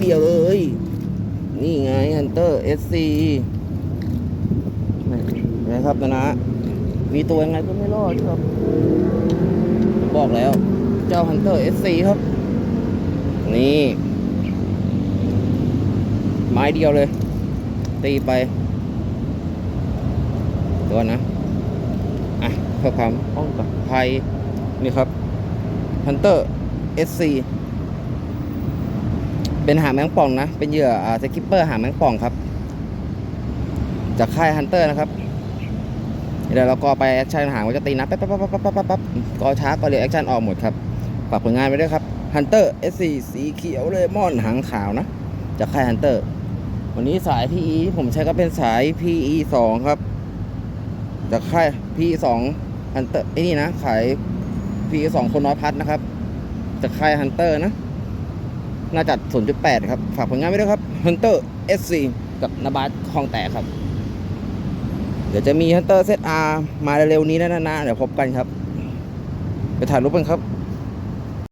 เดียวเลย นี่ไง Hunter SC นะครับนะนะมีตัวยังไงก็ไม่รอดครับ บอกแล้ว เจ้า Hunter SC ครับ นี่ ไม้เดียวเลย ตีไป ตัวนะ อะเพื่อความป้องกันภัยนี่ครับ Hunter SC เอสซี ป็นหางแมงป่องนะ เป็นเหยื่อสกิปเปอร์หางแมงป่องครับ จากค่าย Hunter นะครับ เดี๋ยวเราก็ไปแอคชั่นหางมันจะตีนะ ปั๊บปั๊บปั๊บปั๊บปั๊บปั๊บก็ช้าก็เร็วแอคชั่นออกหมดครับ ฝากผลงานไว้ด้วยครับ Hunter SC สีเขียวเลมอนหางขาวนะ จากค่าย Hunter วันนี้สาย PE ที่ผมใช้ก็เป็นสาย PE 2ครับ จากค่าย PE 2 Hunter ไอ้นี่นะขาย PE 2คนน้อยพัดนะครับ จากค่าย Hunter นะ น่าจัด 0.8 ครับ ฝากผลงานไว้ด้วยครับ Hunter SC กับนาบาสคลองแตกครับ เดี๋ยวจะมี Hunter ZR มาเร็วๆนี้นะนะนะเดี๋ยวพบกันครับ ไปถ่ายรูปกันครับ